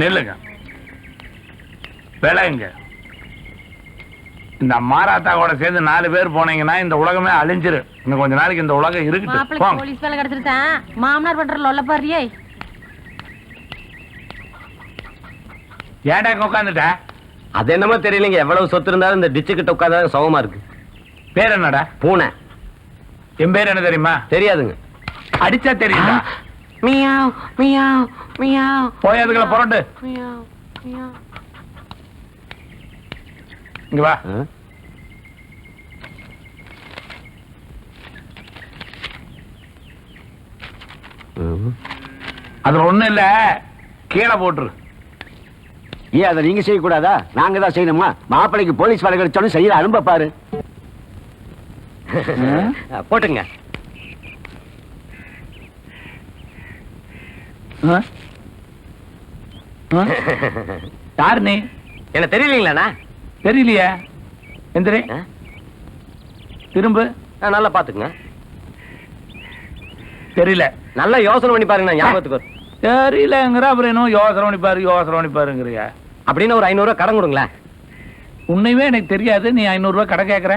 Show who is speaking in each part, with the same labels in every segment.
Speaker 1: நில்லுங்க. விலகுங்க இந்த மாராத்தா கூட சேர்ந்து நாலு பேர் போனீங்கன்னா இந்த உலகமே அழிஞ்சிரு இன்னும் கொஞ்ச நாளைக்கு இந்த உலகம் போங்க
Speaker 2: போலீஸ் வேலை கிடைச்சிருச்சான் மாமனார் பண்ற லொல்ல பாரியே
Speaker 1: இங்க உட்காந்துட்ட
Speaker 3: அது என்னமோ தெரியலங்க. எவ்வளவு சொத்து இருந்தாலும் இந்த டிச்சு கிட்ட உட்காந்தா சுகமா இருக்கு.
Speaker 1: பேர் என்னடா?
Speaker 3: பூனை.
Speaker 1: என் பேர் என்ன தெரியுமா?
Speaker 3: தெரியாதுங்க.
Speaker 1: அடிச்சா தெரியுதா
Speaker 3: மியாவ் மியாவ் மியாவ்.
Speaker 1: போய் அதுக்குள்ள
Speaker 3: மியாவ்
Speaker 1: இங்க வா. அது ஒண்ணும் இல்ல. கீழே போட்டுரு.
Speaker 4: ஏன் அதை நீங்க செய்யக்கூடாதா? நாங்க தான் செய்யணுமா? மாப்பிளைக்கு போலீஸ் வேலை கிடைச்சோன்னு செய்யற அனுப்ப பாரு.
Speaker 3: போட்டுங்க?
Speaker 1: யார் நீ
Speaker 3: என்ன தெரியலீங்களாண்ணா?
Speaker 1: தெரியலையே. எந்திரி? திரும்ப.
Speaker 3: நல்லா பாத்துக்குங்க
Speaker 1: தெரியல.
Speaker 3: நல்லா யோசனை பண்ணி பாருங்க ஞாபகத்துக்கு.
Speaker 1: தெரியலங்கிற அப்புறம் இன்னும் யோசனை பண்ணி பாரு யோசனை பண்ணி பாருங்கிறியா.
Speaker 3: அப்படின்னு ஒரு ஐநூறு ரூபாய் கடன் கொடுங்களேன்.
Speaker 1: உன்னையவே எனக்கு தெரியாது நீ ஐநூறு ரூபாய் கடை கேட்கற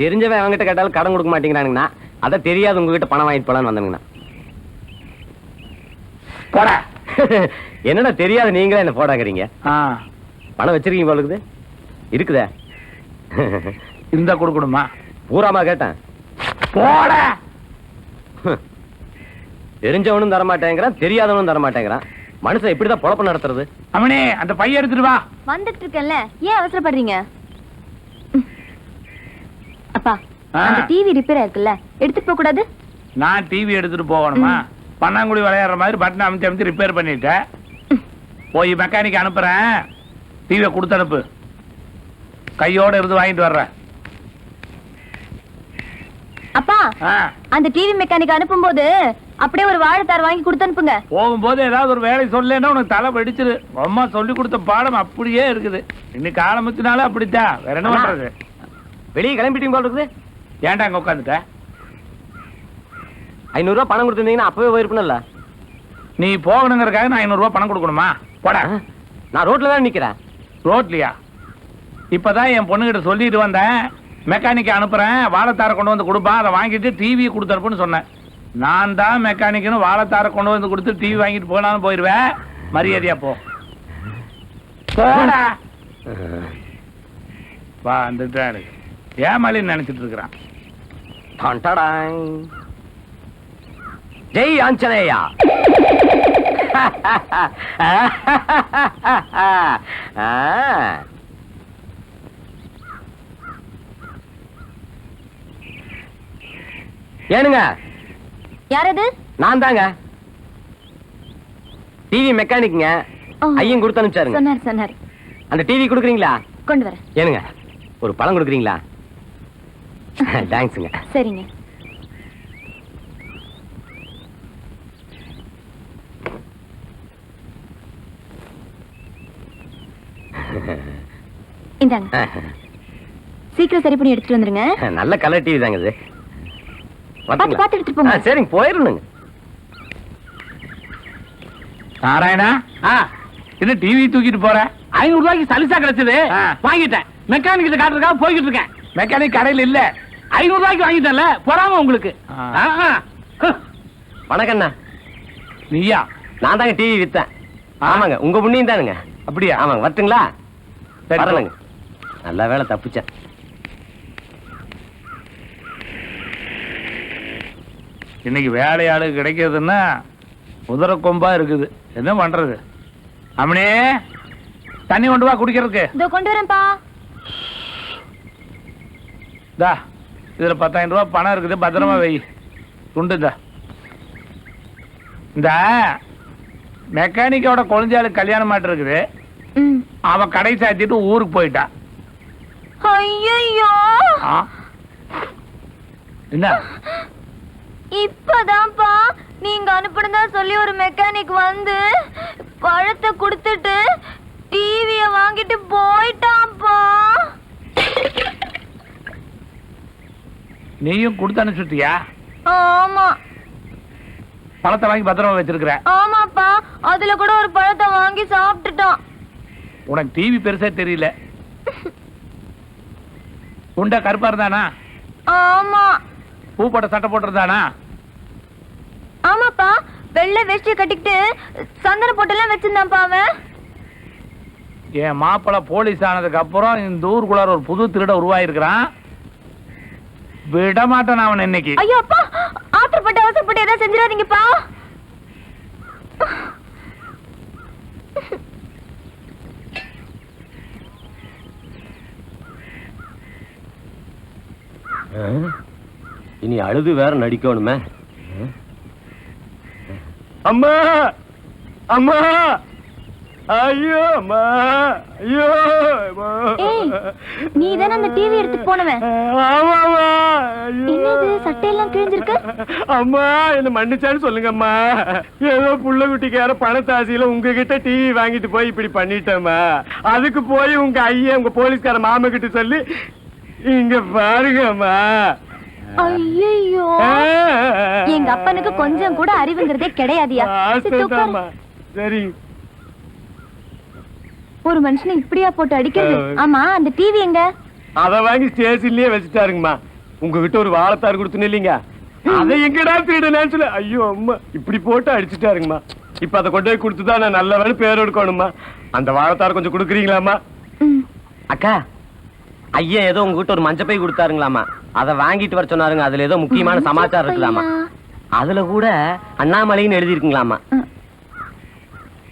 Speaker 3: தெரிஞ்சவன் அவங்ககிட்ட கேட்டாலும் கடன் கொடுக்க மாட்டேங்கிறானுங்கண்ணா. அதை தெரியாது உங்ககிட்ட பணம் வாங்கிட்டு போலான்னு வந்தேங்கண்ணா
Speaker 1: போடா.
Speaker 3: என்னடா தெரியாது நீங்களே என்ன போடாங்கிறீங்க? பணம் வச்சிருக்கீங்க போல இருக்குது. இருக்குதே.
Speaker 1: இருந்தா கொடுக்கணுமா?
Speaker 3: பூராமா கேட்டேன்.
Speaker 1: போடா!
Speaker 3: தெரிஞ்சவனும் தர மாட்டேங்கிறான் தெரியாதவனும் தர மாட்டேங்கிறான் மனுஷன் இப்படிதான் பொழப்பு நடத்துறது.
Speaker 1: அவனே அந்த பைய எடுத்துட்டு வா.
Speaker 5: வந்துட்டு இருக்கேன்ல ஏன் அவசரப்படுறீங்க. அப்பா. அந்த டிவி ரிப்பேர் இருக்குல்ல எடுத்துட்டு போக கூடாது
Speaker 1: நான் டிவி எடுத்துட்டு போகணுமா? பன்னாங்குடி விளையாடுற மாதிரி பட்டன் அமைச்சு அமைச்சு ரிப்பேர் பண்ணிட்டேன் போய் மெக்கானிக் அனுப்புறேன். டிவியை கொடுத்து அனுப்பு. கையோட இருந்து வாங்கிட்டு வர்றேன்.
Speaker 5: அப்பா
Speaker 1: ஆ.
Speaker 5: அந்த டிவி மெக்கானிக் அனுப்பும்போது அப்படியே ஒரு வாழைத்தார் வாங்கி கொடுத்து அனுப்புங்க.
Speaker 1: போகும்போது ஏதாவது ஒரு வேலை சொல்லேன்னா உனக்கு தலை வெடிச்சிரு. அம்மா சொல்லி கொடுத்த பாடம் அப்படியே இருக்குது. இன்னைக்கு ஆரம்பிச்சனால அப்படித்தான். வேற என்ன. பண்றது?
Speaker 3: வெளியே கிளம்பிட்டீங்க போல இருக்குது.
Speaker 1: ஏன்டா அங்க உட்காந்துட்ட?
Speaker 3: ஐநூறு ரூபாய் பணம் கொடுத்துருந்தீங்கன்னா அப்பவே போயிருப்பேன்ல
Speaker 1: நீ போகணுங்கிறதுக்காக நான் ஐநூறு ரூபாய் பணம் கொடுக்கணுமா? போடா.
Speaker 3: நான் ரோட்ல தான் நிக்கிறேன்.
Speaker 1: ரோட்லயா? இப்பதான் என் பொண்ணுகிட்ட சொல்லிட்டு வந்தேன். மெக்கானிக் அனுப்புறேன். வாழைத்தாரை கொண்டு வந்து கொடுப்பா. அதை வாங்கிட்டு டிவி கொடுத்தனுப்புன்னு சொன்னேன். நான் தான் மெக்கானிக்னு வாழைத்தாரை கொண்டு வந்து கொடுத்து டிவி வாங்கிட்டு போனாலும் போயிருவேன். மரியாதையா போ. போடா. எனக்கு ஏமாலின்னு நினைச்சிட்டு இருக்கிறான்.
Speaker 3: ஜெய் ஆஞ்சநேயா. ஏனுங்க.
Speaker 5: யார் அது
Speaker 3: நான் தாங்க டிவி மெக்கானிக்ங்க. ஐயன் கொடுத்து அனுப்பிச்சாருங்க.
Speaker 5: சொன்னார் சொன்னார்.
Speaker 3: அந்த டிவி கொடுக்குறீங்களா?
Speaker 5: கொண்டு வரேன்.
Speaker 3: ஏனுங்க. ஒரு பழம் கொடுக்குறீங்களா? தேங்க்ஸுங்க
Speaker 5: சரிங்க. இந்தாங்க. சீக்கிரம் சரி பண்ணி எடுத்துட்டு வந்துருங்க.
Speaker 3: நல்ல கலர் டிவி தாங்க இது.
Speaker 5: பார்த்து பார்த்து எடுத்துட்டு போங்க.
Speaker 3: சரிங்க போயிடணுங்க
Speaker 1: நாராயணா?
Speaker 6: ஆ.
Speaker 1: என்ன டிவி தூக்கிட்டு போற?
Speaker 6: ஐநூறு ரூபாய்க்கு சலிசா கிடைச்சது.
Speaker 1: ஆ.
Speaker 6: வாங்கிட்டேன். மெக்கானிக் கிட்ட காட்டுறதுக்காக போய்கிட்டு இருக்கேன்.
Speaker 1: மெக்கானிக் கடையில் இல்ல.
Speaker 6: ஐநூறு ரூபாய்க்கு வாங்கிட்டேன்ல பொறாம உங்களுக்கு.
Speaker 3: வணக்கண்ணா.
Speaker 1: நீயா?
Speaker 3: நான் தாங்க டிவி வித்தேன். ஆமாங்க உங்க புண்ணியம் தானுங்க.
Speaker 1: அப்படியா?
Speaker 3: ஆமாங்க வரட்டுங்களா?
Speaker 1: சரி,
Speaker 3: வரணுங்க நல்ல வேலை தப்பிச்சேன்.
Speaker 1: இன்னைக்கு வேலையாளு கிடைக்கிறதுன்னா உதர கொம்பா இருக்குது. என்ன பண்றது? அம்மனே தண்ணி கொண்டு வா குடிக்கிறதுக்கு.
Speaker 5: இதோ கொண்டு வரேன்ப்பா.
Speaker 1: தா இதுல பத்தாயிரம் ரூபாய் பணம் இருக்குது பத்திரமா வை. துண்டுதா இந்த மெக்கானிக்கோட குழந்தையாளுக்கு கல்யாணம் மாட்டு இருக்குது.
Speaker 5: ம்
Speaker 1: அவன் கடை சாத்திட்டு ஊருக்கு போயிட்டான்
Speaker 5: ஐயோ?
Speaker 1: என்ன?
Speaker 5: இப்பதான்ப்பா. நீங்க அனுப்புனதா சொல்லி ஒரு மெக்கானிக் வந்து பழத்தை கொடுத்துட்டு டிவிய வாங்கிட்டு போயிட்டான்ப்பா.
Speaker 1: நீயும் கொடுத்து அனுப்பிச்சுட்டியா?
Speaker 5: ஆமா.
Speaker 1: பழத்தை வாங்கி பத்திரமா வச்சிருக்கிற?
Speaker 5: ஆமாப்பா. அதுல கூட ஒரு பழத்தை வாங்கி சாப்பிட்டுட்டோம்
Speaker 1: உனக்கு டிவி பெருசா தெரியல. உண்டை கருப்பா இருந்தானா?
Speaker 5: ஆமா.
Speaker 1: பூ போட்ட சட்டை போட்டிருந்தானா?
Speaker 5: ஆமாப்பா வெள்ளை வேஷ்டி கட்டிக்கிட்டு சந்தன போட்டெல்லாம் வச்சிருந்தான்ப்பா அவன்.
Speaker 1: என் மாப்பிள்ளை போலீஸ் ஆனதுக்கு அப்புறம் இந்த ஊருக்குள்ளார ஒரு புது திருட உருவாயிருக்கிறான். விட மாட்டேன் அவன் இன்னைக்கு.
Speaker 5: ஐயோ அப்பா ஆத்திரப்பட்டு அவசரப்பட்டு ஏதாவது செஞ்சிடாதீங்கப்பா.
Speaker 3: இனி அழுது வேற நடிக்கணுமே.
Speaker 4: அம்மா! அம்மா! ஐயோ அம்மா! ஐயோ
Speaker 5: நீ தானே அந்த டிவி எடுத்து போனவன். என்னது சட்டையெல்லாம் கிழிஞ்சிருக்கு?
Speaker 4: அம்மா என்ன மன்னிச்சான்னு சொல்லுங்கம்மா ஏதோ புள்ள குட்டிக்கு யாரோ பணத்தாசியில உங்ககிட்ட டிவி வாங்கிட்டு போய் இப்படி பண்ணிட்டேம்மா அதுக்கு போய் உங்க ஐயா உங்க போலீஸ்கார மாமா கிட்ட சொல்லி இங்க பாருங்கம்மா.
Speaker 5: ஐயோ எங்க அப்பனுக்கு கொஞ்சம் கூட அறிவுங்கிறதே கிடையாதியா.
Speaker 4: சரி.
Speaker 5: ஒரு மனுஷனை இப்படியா போட்டு அடிக்கிறது. ஆமா அந்த டிவி எங்க?
Speaker 4: அத வாங்கி ஸ்டேஷன்லயே வச்சுட்டாருங்கம்மா. உங்ககிட்ட ஒரு வாழைத்தார் கொடுத்துன்னு இல்லைங்க. அதை எங்கடா திருடுனேன்னு சொல்லி. ஐயோ அம்மா. இப்படி போட்டு அடிச்சுட்டாருங்கம்மா. இப்ப அதை கொண்டு போய் கொடுத்துதான் நான் நல்லவனு பேர் எடுக்கணுமா அந்த வாழைத்தார் கொஞ்சம் கொடுக்குறீங்களாம்மா.
Speaker 3: அக்கா ஐயா ஏதோ உங்ககிட்ட ஒரு மஞ்சப்பை கொடுத்தாருங்களாமா. அதை வாங்கிட்டு வர சொன்னாருங்க. அதுல ஏதோ முக்கியமான சமாச்சாரம் இருக்குதாமா. அதுல கூட அண்ணாமலைன்னு எழுதி இருக்குங்களாமா
Speaker 5: ம்.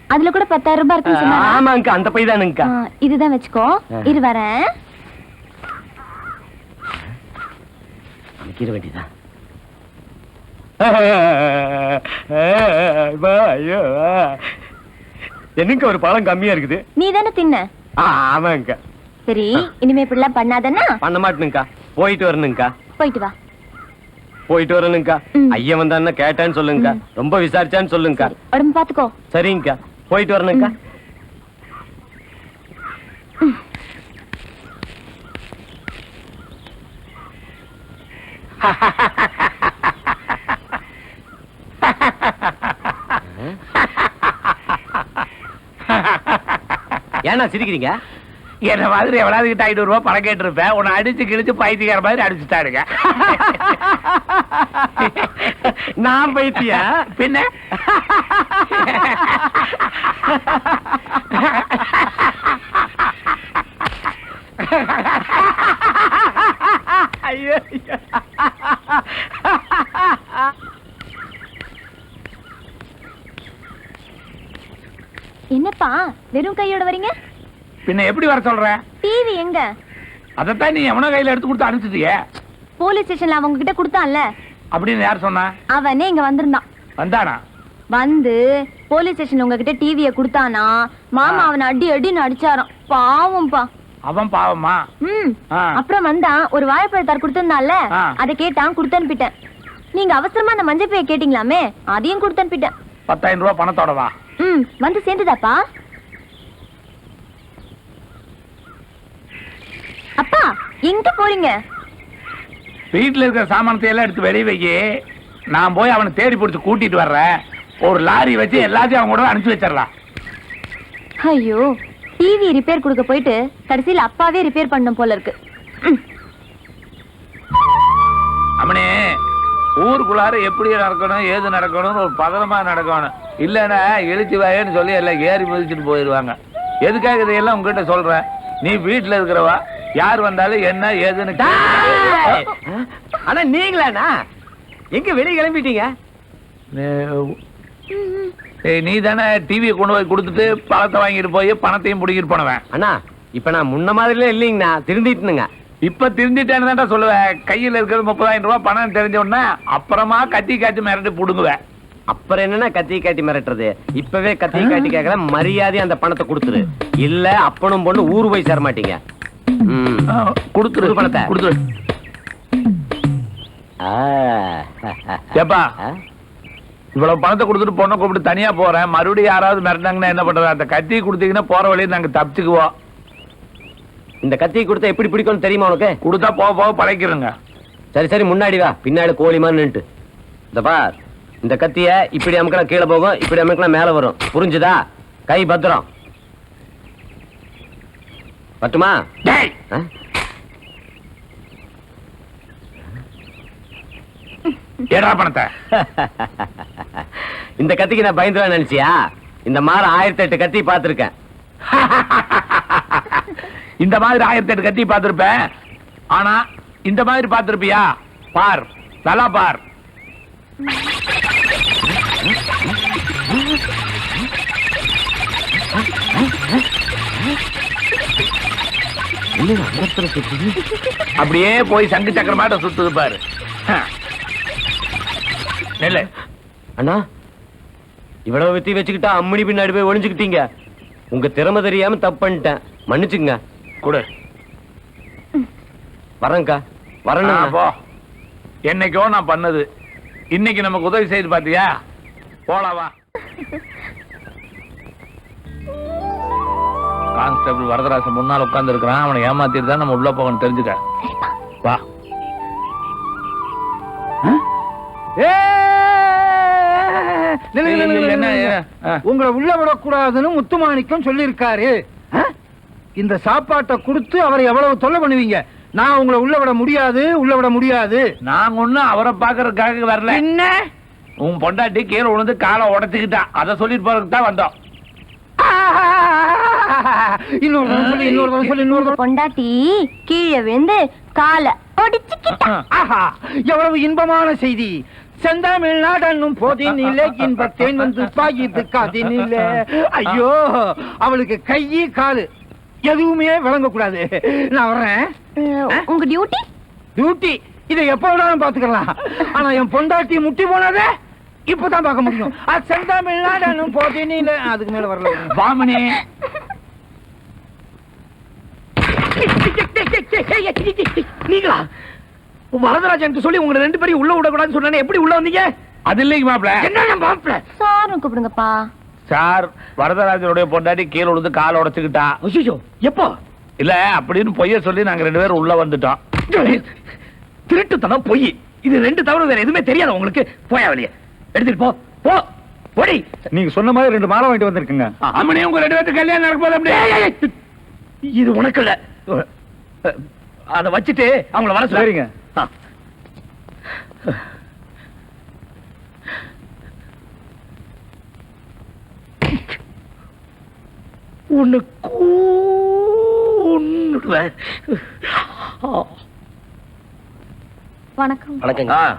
Speaker 5: அதுல கூட பத்தாயிரம் ரூபாய் சொன்னாரா?
Speaker 3: ஆமாங்கக்கா. அந்த பை தானுங்கக்கா.
Speaker 5: இதுதான் வச்சுக்கோ. இரு வரேன்.
Speaker 3: அமைக்கிற வேண்டியதான்
Speaker 4: என்னங்க ஒரு பழம் கம்மியா இருக்குது.
Speaker 5: நீ தானே தின்ன?
Speaker 4: ஆ, ஆமாங்க
Speaker 5: சரி இனிமே இப்படிலாம் பண்ணாதன்னா?
Speaker 3: பண்ண மாட்டேனுங்கக்கா போயிட்டு வரணுங்கக்கா
Speaker 5: போயிட்டு வா.
Speaker 3: போயிட்டு வரணுங்கக்கா
Speaker 5: ம்.
Speaker 3: ஐயா வந்தான்னு கேட்டேன்னு சொல்லுங்கக்கா. ரொம்ப விசாரிச்சான்னு சொல்லுங்கக்கா.
Speaker 5: உடம்பு பாத்துக்கோ
Speaker 3: சரிங்கக்கா. போயிட்டு வரணுங்கக்கா ஏன்னா சிரிக்கிறீங்க?
Speaker 1: என்ன மாதிரி எவ்வளவு கிட்ட ஐநூறு ரூபாய் பணம் கேட்டிருப்பேன்? உன்னை அடிச்சு கிழிச்சு பைத்தியக்கார மாதிரி அடிச்சுட்டாருங்க
Speaker 3: நான் பைத்தியா?
Speaker 1: பின்ன?
Speaker 4: ஐயோ.
Speaker 5: என்னப்பா வெறும் கையோட வரீங்க?
Speaker 1: பின்ன எப்படி வர சொல்ற?
Speaker 5: டிவி எங்க?
Speaker 1: அதைத்தான் நீ எவனோ கையில எடுத்து கொடுத்து அனுப்பிச்சிட்டியே.
Speaker 5: போலீஸ் ஸ்டேஷன்ல அவங்க கிட்ட கொடுத்தான்ல.
Speaker 1: அப்படின்னு யார் சொன்னா?
Speaker 5: அவனே இங்க வந்திருந்தான்.
Speaker 1: வந்தானா?
Speaker 5: வந்து போலீஸ் ஸ்டேஷன் உங்ககிட்ட டிவிய கொடுத்தானா மாமா அவனை அடி அடின்னு அடிச்சாராம். பாவம்பா
Speaker 1: அவன் பாவமா?
Speaker 5: ம். அப்புறம் வந்தான் ஒரு வாழைப்பழத்தார் கொடுத்திருந்தான்ல
Speaker 1: ஆ.
Speaker 5: அதை கேட்டான் கொடுத்து அனுப்பிட்டேன் நீங்க அவசரமா அந்த மஞ்சள் பைய கேட்டீங்களாமே அதையும் கொடுத்து அனுப்பிட்டேன்
Speaker 1: பத்தாயிரம் ரூபாய் பணத்தோட வா
Speaker 5: ம் வந்து சேர்ந்துதாப்பா. அப்பா எங்க போறீங்க?
Speaker 1: வீட்டுல இருக்கிற சாமானத்தை எல்லாம் எடுத்து வெளியே வைக்கி நான் போய் அவனை தேடி பிடிச்சு கூட்டிட்டு வர்றேன். ஒரு லாரி வச்சு எல்லாத்தையும் அவங்க கூட அனுப்பிச்சு வச்சிடலாம்.
Speaker 5: ஐயோ டிவி ரிப்பேர் கொடுக்க போயிட்டு கடைசியில் அப்பாவே ரிப்பேர் பண்ணும் போல இருக்கு.
Speaker 1: அவனே ஊருக்குள்ளார எப்படி நடக்கணும் ஏது நடக்கணும்னு ஒரு பதனமா நடக்கணும். இல்லைன்னா எழுச்சி வாயன்னு சொல்லி எல்லாம் ஏறி மிதிச்சுட்டு போயிடுவாங்க. எதுக்காக இதையெல்லாம் உங்ககிட்ட சொல்றேன்? நீ வீட்டுல இருக்கிறவா? யார் வந்தாலும் என்ன ஏதுன்னு கேட்டு-
Speaker 3: ஆனா நீங்களாண்ணா எங்க வெளிய கிளம்பிட்டீங்க?
Speaker 1: நீ தானே டிவியை கொண்டு போய் கொடுத்துட்டு பழத்தை வாங்கிட்டு போய் பணத்தையும் பிடிக்கிட்டு போனவன்.
Speaker 3: அண்ணா இப்ப நான் முன்ன மாதிரிலாம் இல்லைங்கண்ணா திருந்திட்டுனுங்க.
Speaker 1: இப்ப திருந்திட்டேன்னு தான்டா சொல்லுவேன். கையில இருக்கிறது முப்பதாயிரம் ரூபாய் பணம் தெரிஞ்ச உடனே அப்புறமா கத்தி காய்ச்சி மிரட்டி புடுங்குவேன்.
Speaker 3: அப்புறம் என்னன்னா கத்தி காட்டி மிரட்டுறது? இப்பவே கத்தி காட்டி கேட்கற மரியாதை அந்த பணத்தை கொடுத்துரு. இல்ல அப்பனும் பொண்ணு ஊரு போய் சேர மாட்டீங்க
Speaker 1: கொடுத்துரு.
Speaker 3: பணத்தை.
Speaker 1: கொடுத்துரு.
Speaker 3: ஆ.
Speaker 1: ஏப்பா? இவ்வளவு பணத்தை கொடுத்துட்டு பொண்ணை கூப்பிட்டு தனியா போறேன். மறுபடியும் யாராவது மிரட்டாங்கன்னா என்ன பண்றது? அந்த கத்தி கொடுத்தீங்கன்னா போற வழியை நாங்க தப்பிச்சுக்குவோம்
Speaker 3: இந்த கத்தி கொடுத்தா எப்படி பிடிக்கும்னு தெரியுமா உனக்கு?
Speaker 1: கொடுத்தா போக போக பழைக்கிறோங்க
Speaker 3: சரி சரி முன்னாடி வா. பின்னாடி கோழி மாதிரி நின்னுட்டு. இந்த பார் இந்த கத்திய இப்படி அமுக்கலாம் கீழே போகும் இப்படி அமுக்கலாம் மேல வரும். புரிஞ்சுதா? கை பத்திரம். பட்டுமா?
Speaker 1: ஏடா பணத்தை?
Speaker 3: இந்த கத்திக்கு நான் பயந்துருவேன் நினைச்சியா? இந்த மாதிரி ஆயிரத்தி எட்டு கத்தி பார்த்திருக்கேன்.
Speaker 1: இந்த மாதிரி ஆயிரத்தி எட்டு கத்தி பார்த்திருப்பேன். ஆனா இந்த மாதிரி பார்த்திருப்பியா? பார் நல்லா பார். அப்படியே போய் சங்கு சக்கரமாட்ட சுத்துது பாரு. நெல்லு.
Speaker 3: அண்ணா இவ்வளவு வித்தி வச்சுக்கிட்டா அம்மணி பின்னாடி போய் ஒளிஞ்சுக்கிட்டீங்க. உங்க திறமை தெரியாம தப்பு பண்ணிட்டேன். மன்னிச்சுங்க.
Speaker 1: கொடு.
Speaker 3: வரேன்க்கா.
Speaker 1: ஆ,
Speaker 3: வரேன்
Speaker 1: போ. என்னைக்கோ நான் பண்ணது. இன்னைக்கு நமக்கு உதவி செய்து பாத்தியா போலாம் கான்ஸ்டபிள் வரதராசன் முன்னால் உட்கார்ந்து இருக்கிறான் அவனை ஏமாத்திட்டு தான் நம்ம உள்ள போகணும் தெரிஞ்சுக்க. வா.
Speaker 7: உங்களை உள்ள விடக்கூடாதுன்னு முத்துமாணிக்கம் சொல்லியிருக்காரு? இந்த சாப்பாட்டை கொடுத்து அவரை எவ்வளவு தொல்லை பண்ணுவீங்க? நான் உங்களை உள்ள விட முடியாது உள்ள விட முடியாது.
Speaker 1: நாங்க ஒண்ணும் அவரை பாக்குறதுக்காக வரல.
Speaker 7: என்ன
Speaker 1: உன் பொண்டாட்டி கீழே விழுந்து காலை உடைச்சுக்கிட்டா. அதை சொல்லிட்டு போறதுக்கு தான் வந்தோம்.
Speaker 7: இன்னொரு தடவை சொல்லு இன்னொரு தடவை சொல்லு இன்னொரு தடவை
Speaker 5: பொண்டாட்டி கீழே விழுந்து காலை ஒடிச்சுக்கிட்டா
Speaker 7: ஆஹா எவ்வளவு இன்பமான செய்தி. செந்தாமிழ் நாடன்னும் போதினிலே இன்பத்தேன் வந்து பாயிது காதினிலே. ஐயோ அவளுக்கு கையி காலு எதுவுமே விளங்கக்கூடாது. நான் வர்றேன்.
Speaker 5: உங்க டியூட்டி?
Speaker 7: டியூட்டி. இதை எப்ப வேணாலும் பாத்துக்கலாம் ஆனா என் பொண்டாட்டி முட்டி போனதே இப்பதான் பார்க்க முடியும். அது செந்தாமிழ் நாடன்னும் போதினிலே. அதுக்கு மேல வரல.
Speaker 1: பாமணி
Speaker 6: நீங்களா? வரதராஜன் சொல்லி உங்க ரெண்டு பேரையும் உள்ள விடக்கூடாதுன்னு சொன்னேன் எப்படி உள்ள வந்தீங்க?
Speaker 1: அது இல்லைங்க மாப்பிள.
Speaker 6: என்ன மாப்பிள?
Speaker 5: சார்னு கூப்பிடுங்கப்பா.
Speaker 1: சார் வரதராஜனுடைய பொண்டாட்டி கீழே விழுந்து காலை உடைச்சுக்கிட்டா.
Speaker 6: ஐயோ எப்போ?
Speaker 1: இல்ல அப்படின்னு பொய்ய சொல்லி நாங்க ரெண்டு பேரும் உள்ள வந்துட்டோம்.
Speaker 6: திருட்டுத்தனம் பொய். இது ரெண்டு தவிர வேற எதுவுமே தெரியாது உங்களுக்கு? போயா வெளியே. எடுத்துட்டு போ போ போடி
Speaker 7: நீங்க சொன்ன மாதிரி ரெண்டு மாலை வாங்கிட்டு வந்திருக்குங்க.
Speaker 1: அம்மனி உங்க ரெண்டு பேருக்கு கல்யாணம் நடக்க போது அப்படியே.
Speaker 6: இது உனக்கு இல்ல. அத வச்சுட்டு அவங்கள வர சொல்லு.
Speaker 7: சரிங்க.
Speaker 6: ஆ. உன்னை கூண்டுடுவேன்.
Speaker 5: வணக்கம்.
Speaker 3: வணக்கங்க.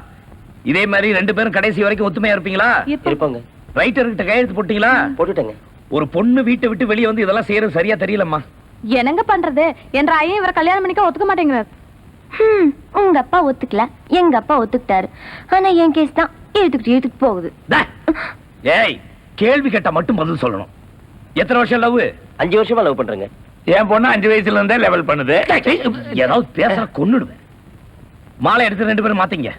Speaker 6: இதே மாதிரி ரெண்டு பேரும் கடைசி வரைக்கும் ஒத்துமையா இருப்பீங்களா?
Speaker 3: இருப்போங்க.
Speaker 6: ரைட்டர்கிட்ட கையெழுத்து போட்டீங்களா?
Speaker 3: போட்டுட்டேங்க.
Speaker 6: ஒரு பொண்ணு வீட்டை விட்டு வெளியே வந்து இதெல்லாம் செய்யறது சரியா தெரியலம்மா.
Speaker 2: என்னங்க பண்றது? என்ற ஐயன் இவரை கல்யாணம் பண்ணிக்க ஒத்துக்க மாட்டேங்கிறார்.
Speaker 5: ஹம், உங்க அப்பா ஒத்துக்கல. எங்க அப்பா ஒத்துக்கிட்டாரு. ஆனா என் கேஸ் தான் இழுத்துக்கிட்டு இழுத்துட்டு போகுது.
Speaker 6: ஏய் கேள்வி கேட்டா மட்டும் பதில் சொல்லணும். எத்தனை வருஷம் லவ்?
Speaker 3: அஞ்சு வருஷமா லவ் பண்றேங்க.
Speaker 1: என் பொண்ணு அஞ்சு வயசுல இருந்தே லெவல் பண்ணுது.
Speaker 6: ஏதாவது பேச கொன்னுடுவேன். மாலை எடுத்து ரெண்டு பேரும் மாத்தீங்க.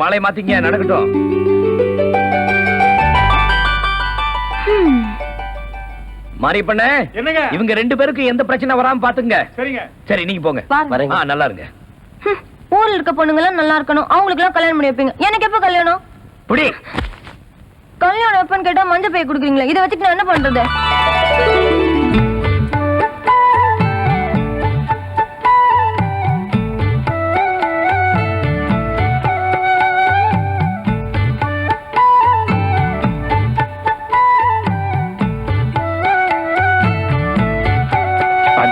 Speaker 6: மாலை மாத்தீங்க நடக்கட்டும். மாறி பண்ண
Speaker 7: என்னங்க?
Speaker 6: இவங்க ரெண்டு பேருக்கு எந்த பிரச்சனை வராம பாத்துங்க
Speaker 7: சரிங்க.
Speaker 6: சரி நீங்க போங்க.
Speaker 2: பாருங்க.
Speaker 3: வரேங்க
Speaker 6: ஆ, நல்லா இருங்க.
Speaker 5: ஊர்ல இருக்க பொண்ணுங்களாம் நல்லா இருக்கணும். அவங்களுக்கு எல்லாம் கல்யாணம் பண்ணி வைப்பீங்க. எனக்கு எப்ப கல்யாணம்?
Speaker 6: புடி.
Speaker 5: கல்யாணம் எப்பன்னு கேட்டா மஞ்சள் பை கொடுக்குறீங்களா. இதை வச்சுட்டு நான் என்ன பண்றது?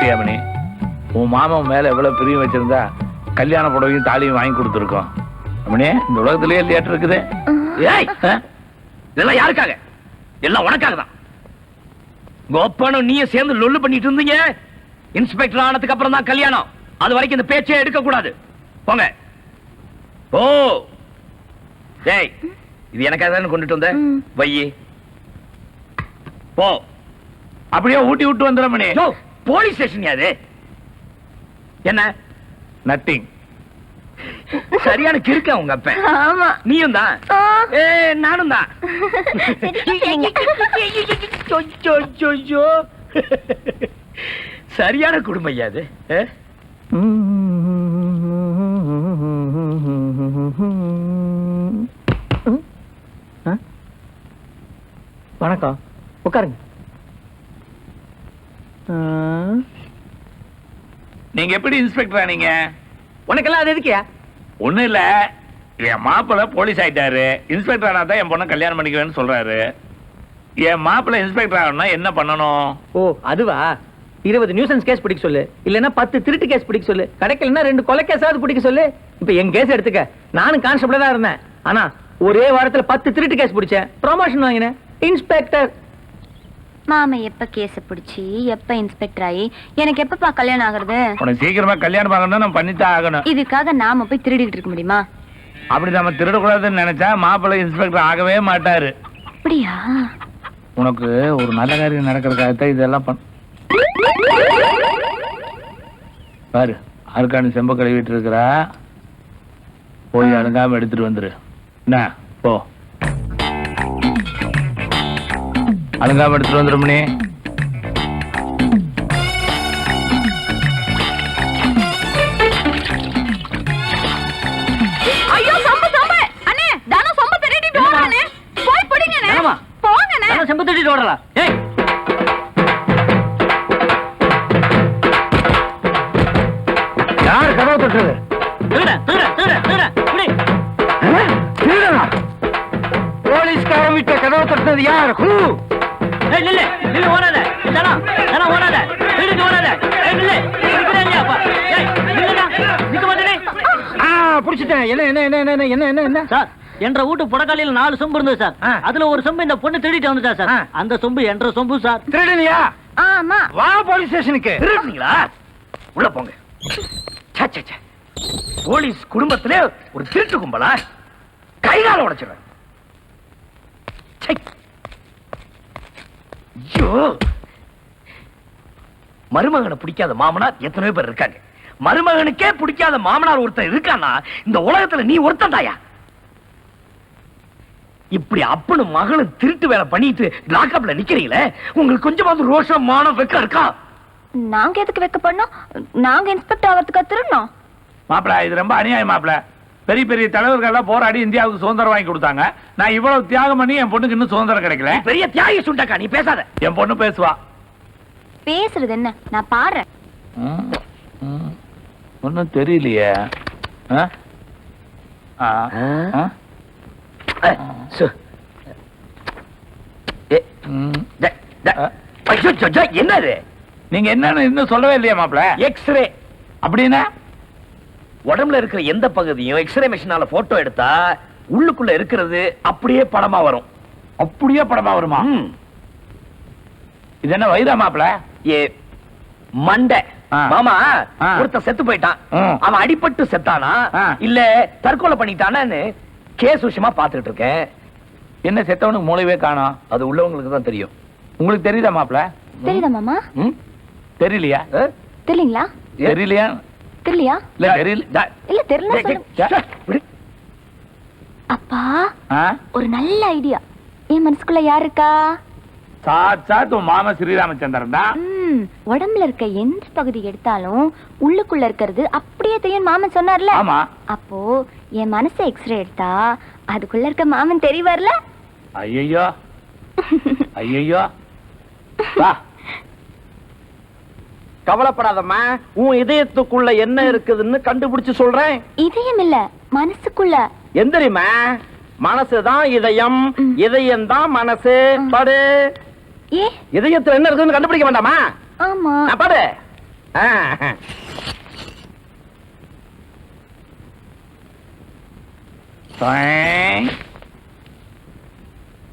Speaker 1: பாத்தியாமணி உன் மாமன் மேல எவ்வளவு பிரியம் வச்சிருந்தா கல்யாண புடவையும் தாலியும் வாங்கி கொடுத்துருக்கோம். அம்மனே இந்த உலகத்திலேயே லேட் இருக்குது?
Speaker 6: ஏய் இதெல்லாம் யாருக்காக? எல்லாம் உனக்காக தான். கோப்பானும் நீயும் சேர்ந்து லொல்லு பண்ணிட்டு இருந்தீங்க. இன்ஸ்பெக்டர் ஆனதுக்கு அப்புறம் தான் கல்யாணம். அது வரைக்கும் இந்த பேச்சே எடுக்க கூடாது போங்க. ஓ டேய் இது எனக்காக தானே கொண்டுட்டு வந்த?
Speaker 5: ம்.
Speaker 6: வையி. போ.
Speaker 1: அப்படியே ஊட்டி விட்டு வந்துடுறமணி
Speaker 6: யோ, போலீஸ் ஸ்டேஷன் யாது என்ன
Speaker 1: நத்திங்
Speaker 6: சரியான கிறுக்க உங்க அப்ப
Speaker 5: ஆமா
Speaker 6: நீயும் தான் நானும் தான் சரியான குடும்பம் ஐயா அது
Speaker 2: வணக்கம் உட்காருங்க
Speaker 1: நீங்க எப்படி இன்ஸ்பெக்டரா நீங்க?
Speaker 2: உனக்கெல்லாம் அது எதுக்கியா?
Speaker 1: ஒண்ணும் இல்ல. என் மாப்பிள்ள போலீஸ் ஆயிட்டாரு. இன்ஸ்பெக்டர் ஆனா தான் என் பொண்ணை கல்யாணம் பண்ணிக்குவேன்னு சொல்றாரு. என் மாப்பிள்ள இன்ஸ்பெக்டர் ஆகணும்னா என்ன பண்ணணும்?
Speaker 2: ஓ அதுவா? இருபது நியூசன்ஸ் கேஸ் பிடிக்க சொல்லு. இல்லைன்னா பத்து திருட்டு கேஸ் பிடிக்க சொல்லு. கிடைக்கலன்னா ரெண்டு கொலை கேஸாவது பிடிக்க சொல்லு. இப்ப என் கேஸ் எடுத்துக்க. நானும் கான்ஸ்டபிளா தான் இருந்தேன். ஆனா ஒரே வாரத்துல பத்து திருட்டு கேஸ் பிடிச்சேன். ப்ரொமோஷன் வாங்கினேன். இன்ஸ்பெக்டர்
Speaker 5: மாமா எப்ப கேஸ பிடிச்சி எப்ப இன்ஸ்பெக்டர் ஆகி எனக்கு எப்பப்பா கல்யாணம் ஆகுறது?
Speaker 1: உனக்கு சீக்கிரமா கல்யாணம் பண்ணணும் நம்ம பண்ணித்தான் ஆகணும்.
Speaker 5: இதுக்காக நாம போய் திருடிட்டு இருக்க முடியுமா?
Speaker 1: அப்படி நம்ம திருடக்கூடாதுன்னு நினைச்சா மாப்பிள்ளை இன்ஸ்பெக்டர் ஆகவே மாட்டாரு.
Speaker 5: அப்படியா?
Speaker 1: உனக்கு ஒரு நல்ல காரியம் நடக்கிறதுக்காகத்தான் இதெல்லாம் பண்ண பாரு அருக்காணி செம்ப கழுவிட்டு இருக்கிறா. போய் அழுங்காம எடுத்துட்டு வந்துரு. என்ன? போ. அழுங்காம எடுத்துட்டு வந்துருமணி
Speaker 8: ஐயோ சொம்பு
Speaker 2: தட்டிட்டு ஓடலாம் ஏய்.
Speaker 1: யார் கதவை தொட்டது?
Speaker 2: திருட திருட திருட திருட. புடி
Speaker 1: போலீஸ்காரன் வீட்டை கதவை தொட்டது யார்? ஹூ.
Speaker 2: நில்லு நில்லு ஓடாத. தனா தனா ஓடாத. திருடி ஓடாத. ஏய் நில்லு நிக்கிறேன் இல்லையா அப்பா? ஏய் நில்லுடா. நிக்க மாட்டேனே
Speaker 1: ஆ புடிச்சிட்டேன். என்ன என்ன என்ன என்ன என்ன என்ன என்ன?
Speaker 9: சார் என்ற வீட்டு புடக்காலையில் நாலு சொம்பு இருந்தது சார்.
Speaker 1: ஆ.
Speaker 9: அதுல ஒரு சொம்பு இந்த பொண்ணு திருடிட்டு வந்துட்டா சார்?
Speaker 1: ஆ.
Speaker 9: அந்த சொம்பு என்ற சொம்பு சார்.
Speaker 1: திருடனியா
Speaker 5: ஆமா.
Speaker 1: வா போலீஸ் ஸ்டேஷனுக்கு
Speaker 6: உள்ள போங்க. போலீஸ் குடும்பத்திலே ஒரு திருட்டு கும்பலா? கைகால உடைச்சிடுறேன். ச்சை. ஐயோ. மருமகனை பிடிக்காத மாமனார் எத்தனையோ பேர் இருக்காங்க. மருமகனுக்கே பிடிக்காத மாமனார் ஒருத்தன் இருக்கானா இந்த உலகத்துல நீ ஒருத்தன் தாயா? இப்படி அப்பனும் மகனும் திருட்டு வேலை பண்ணிட்டு லாக்அப்ல நிக்கிறீங்களே உங்களுக்கு கொஞ்சமாவது ரோஷம் மானம் வெக்கம் இருக்கா?
Speaker 5: நாங்க எதுக்கு வைக்க பண்ணோம் நாங்க இன்ஸ்பெக்டர் ஆகிறதுக்கு திருடணும்.
Speaker 1: மாப்பிள இது ரொம்ப அநியாயம் மாப்பிள. பெரிய பெரிய தலைவர்கள் எல்லாம் போராடி இந்தியாவுக்கு சுதந்திரம் வாங்கி கொடுத்தாங்க. நான் இவ்வளவு தியாகம் பண்ணி என் பொண்ணுக்கு இன்னும் சுதந்திரம் கிடைக்கல.
Speaker 6: நீ பெரிய தியாகி சுண்டக்கா நீ பேசாத.
Speaker 1: என் பொண்ணு பேசுவா.
Speaker 5: பேசுறது என்ன? நான் பாடுறேன்.
Speaker 1: ஒன்னும் தெரியலையே. ஆ? ஆ? ஆ?
Speaker 6: அஹ், சு. ஏ,
Speaker 1: ம்.
Speaker 6: ட- ட- ஐயோ, ஜோ, ஜோ, என்னது?
Speaker 1: நீங்க என்னன்னு இன்னும் சொல்லவே இல்லையா மாப்பிள.
Speaker 6: எக்ஸ்ரே
Speaker 1: அப்படின்னா?
Speaker 6: உடம்புல இருக்கிற எந்த பகுதியும் எக்ஸ்ரே மிஷினால போட்டோ எடுத்தா உள்ளுக்குள்ள இருக்கிறது அப்படியே படமா வரும்
Speaker 1: அப்படியே படமா வருமா. இது என்ன வைரா மாப்பிள
Speaker 6: ஏ மண்டை. மாமா
Speaker 1: ஆ.
Speaker 6: ஒருத்தன் செத்து போயிட்டான். அவன் அடிபட்டு செத்தானா. இல்ல தற்கொலை பண்ணிட்டானான்னு கேஸ் விஷயமா பாத்துட்டு இருக்கேன்
Speaker 1: என்ன செத்தவனுக்கு மூளைவே காணோம்
Speaker 6: அது உள்ளவங்களுக்கு தான் தெரியும்
Speaker 1: உங்களுக்கு தெரியுதா மாப்பிள
Speaker 5: தெரியுதா மாமா?
Speaker 1: தெரியலையா?
Speaker 5: தெரியலீங்களா?
Speaker 1: தெரியலையா
Speaker 5: தெரியலையா?
Speaker 1: இல்ல தெரியல.
Speaker 5: இல்ல தெரியல. அப்பா? ஒரு நல்ல ஐடியா என் மனசுக்குள்ள யார் இருக்கா
Speaker 1: சாத் சாத் உன் மாமா ஸ்ரீராமச்சந்திரன் தான்.
Speaker 5: உடம்புல இருக்க எந்த பகுதி எடுத்தாலும் உள்ளுக்குள்ள இருக்கிறது அப்படியே தெரியும் மாமன் சொன்னார்ல.
Speaker 1: ஆமா.
Speaker 5: அப்போ என் மனசை எக்ஸ்ரே எடுத்தா அதுக்குள்ள இருக்க மாமன் தெரியவர்ல?
Speaker 1: ஐயோ ஐயோ
Speaker 10: கவலைப்படாதம்மா உன் இதயத்துக்குள்ள என்ன இருக்குதுன்னு கண்டுபிடிச்சு சொல்றேன்.
Speaker 5: இதயம் இல்ல மனசுக்குள்ள
Speaker 10: எந்திரிமா மனசுதான் இதயம் இதயம் தான் மனசு. படு. இதயத்துல என்ன இருக்குதுன்னு கண்டுபிடிக்க வேண்டாமா?
Speaker 5: ஆமா.
Speaker 10: நான் பாடு.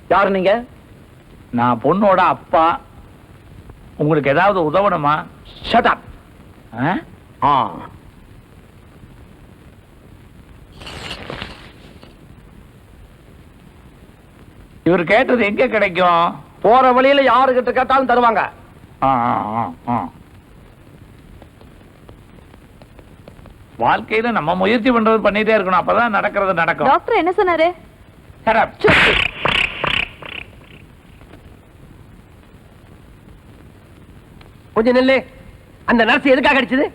Speaker 10: யாரு நீங்க?
Speaker 1: நான் பொண்ணோட அப்பா. உங்களுக்கு ஏதாவது உதவணுமா?
Speaker 10: ஷட் அப்
Speaker 1: ஆ?
Speaker 10: ஆ
Speaker 1: இவர் கேட்டது எங்க கிடைக்கும்?
Speaker 10: போற வழியில யாருகிட்ட கேட்டாலும் தருவாங்க.
Speaker 1: வாழ்க்கையில நம்ம முயற்சி பண்றது பண்ணிட்டே இருக்கணும். அப்பதான் நடக்கிறது நடக்கும்.
Speaker 8: டாக்டர் என்ன சொன்னாரு?
Speaker 1: Shut up.
Speaker 10: கொஞ்சம் நெல்லு. அந்த நர்ஸ் எதுக்காக அடிச்சது.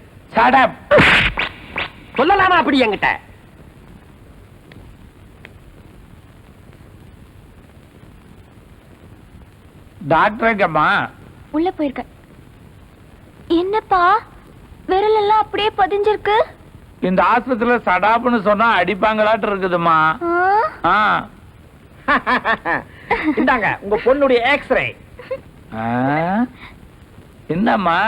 Speaker 10: சொல்லலாமா அப்படி என்கிட்ட?
Speaker 1: டாக்டர் எங்கம்மா
Speaker 5: உள்ள போயிருக்க. என்னப்பா? விரல் எல்லாம் அப்படியே பதிஞ்சிருக்கு.
Speaker 1: இந்த ஆஸ்பத்திரியில சடாப்புன்னு சொன்னா அடிப்பாங்களாட்டு இருக்குதுமா
Speaker 10: இந்தாங்க உங்க பொண்ணுடைய எக்ஸ்ரே
Speaker 1: ஆ? என்னம்மா?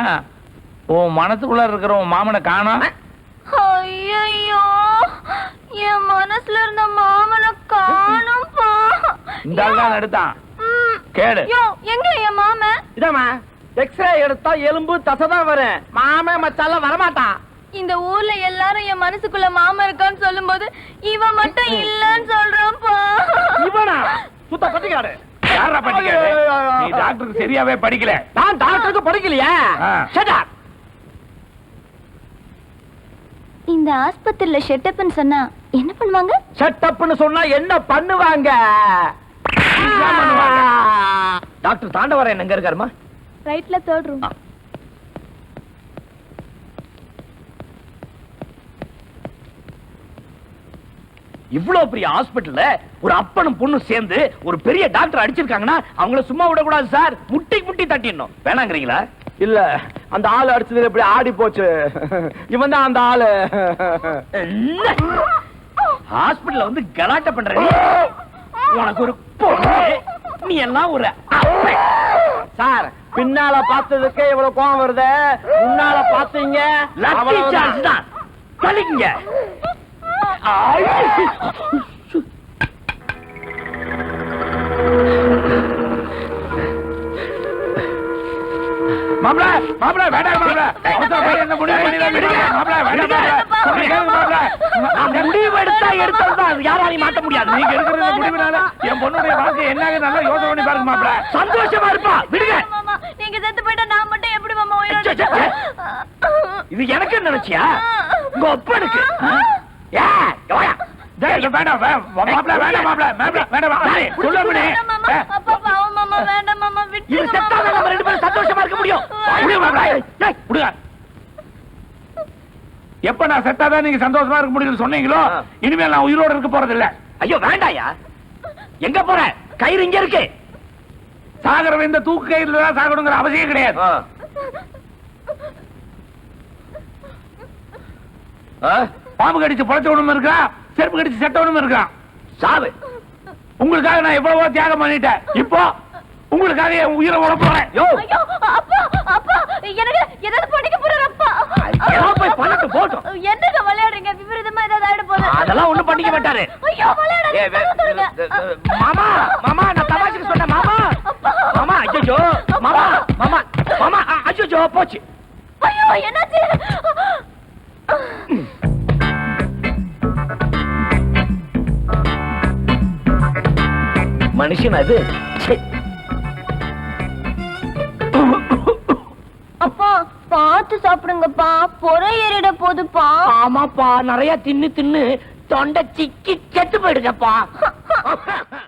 Speaker 1: உன் மனசுக்குள்ள இருக்கிற உன் மாமனை காணோம்
Speaker 5: ஐயையோ என் மனசுல இருந்த மாமனை காணும்பா.
Speaker 1: இந்த ஆள் தான் எடுத்தான். கேடு.
Speaker 5: எங்க என் மாமன்?
Speaker 10: இதாம்மா எக்ஸ்ரே எடுத்தா எலும்பு தசை தான் வரும். மாமே மச்சாலாம் வரமாட்டான்.
Speaker 5: இந்த ஊர்ல எல்லாரும் என் மனசுக்குள்ள மாமன் இருக்கான்னு சொல்லும்போது இவன் மட்டும் இல்லன்னு சொல்றான்ப்பா.
Speaker 10: இவனா? சுத்த பட்டிக்காடு.
Speaker 1: யாரா படிக்கிறது நீ டாக்டருக்கு சரியாவே படிக்கல.
Speaker 10: நான் டாக்டருக்கு படிக்கலையா.
Speaker 1: ஆ.
Speaker 10: Shut up.
Speaker 5: இந்த ஆஸ்பத்திரியில ஷெட்டப்னு சொன்னா என்ன பண்ணுவாங்க?
Speaker 10: செட்டப்னு சொன்னா என்ன பண்ணுவாங்க.
Speaker 6: டாக்டர் தாண்டவரன் எங்க இருக்காருமா?
Speaker 5: ரைட்ல தேர்ட் ரூம்
Speaker 6: இவ்வளவு பெரிய ஹாஸ்பிடல்ல ஒரு அப்பனும் பொண்ணும் சேர்ந்து ஒரு பெரிய டாக்டர் அடிச்சிருக்காங்கன்னா அவங்கள சும்மா விடக்கூடாது சார். முட்டி முட்டி தட்டிடணும். வேணாங்கிறீங்களா?
Speaker 10: இல்ல அந்த ஆளு அடிச்சதுல இப்படி ஆடி போச்சு. இவன் தான் அந்த ஆளு.
Speaker 6: ஹாஸ்பிடல்ல வந்து கலாட்ட பண்ற உனக்கு ஒரு நீ எல்லாம் ஒரு.
Speaker 10: சார் பின்னால பார்த்ததுக்கு இவ்வளவு கோவம் வருது. முன்னால பாத்தீங்க
Speaker 6: லத்தி
Speaker 10: அவ்வளவுதான்.
Speaker 6: தான்
Speaker 1: மாப்பிள மாப்பிள வேண்டாம் அவசரப்பட்டு என்ன முடிவு வேண்டாம் கேளுங்க மாப்பிள
Speaker 6: நான் முடிவு எடுத்தா எடுத்ததுதான் அது யாராலையும் மாத்த முடியாது.
Speaker 1: நீங்க எடுக்கிற முடிவுனால என் பொண்ணுடைய வாழ்க்கை என்னாக நல்லா யோசனை பண்ணி பாருங்க மாப்பிள
Speaker 6: சந்தோஷமா இருப்பா. விடுங்க.
Speaker 5: நீங்க செத்து போயிட்டா நான் மட்டும் எப்படி மாமா உயிரோட
Speaker 6: இது எனக்கு நினைச்சியா? உங்க அப்பனுக்கு ஏ. சந்தோஷமா இருக்க முடியும்.
Speaker 1: எப்ப நான் செத்தாதான் நீங்க சந்தோஷமா இருக்க முடியும்னு சொன்னீங்களோ. இனிமேல் நான் உயிரோட இருக்க போறது இல்ல
Speaker 6: ஐயோ வேண்டாயா? எங்க போற? கயிறு இங்க இருக்கு.
Speaker 1: சாகரவன் இந்த தூக்கு கயிறுல தான் சாகணுங்கிற அவசியம் கிடையாது. பாம்பு கடிச்சு பொழைச்சவனும் இருக்கா? செருப்பு கடிச்சு செத்தவனும் இருக்கான்.
Speaker 6: சாவு.
Speaker 1: உங்களுக்காக நான் எவ்வளவோ தியாகம் பண்ணிட்டேன். இப்போ உங்களுக்காக என் உயிரை விட போறேன்.
Speaker 6: யோ.
Speaker 5: ஐயோ அப்பா அப்பா எனக்கு ஏதாவது பண்ணிக்க போறாரு அப்பா.
Speaker 6: ஏதோ போய் பண்ணட்டும், போட்டும்.
Speaker 5: என்னங்க விளையாடுறீங்க? விபரீதமா ஏதாவது ஆயிட போகுது?
Speaker 6: அதெல்லாம் ஒண்ணும் பண்ணிக்க மாட்டாரு.
Speaker 5: ஐயோ விளையாடாதீங்க,
Speaker 6: ஏ, வே-
Speaker 5: கதவு திறங்க.
Speaker 6: வே- வே- மாமா மாமா நான் தமாஷுக்கு சொன்னேன் மாமா. மாமா ஐயோ மாமா மாமா மாமா ஐயோ போச்சு.
Speaker 5: ஐயோ என்னாச்சு?
Speaker 6: மனுஷன் அது.
Speaker 5: அப்பா பார்த்து சாப்பிடுங்கப்பா. பொறை ஏறிட போதுப்பா.
Speaker 6: ஆமாப்பா நிறைய தின்னு தின்னு தொண்டை சிக்கி செத்து போயிடுங்கப்பா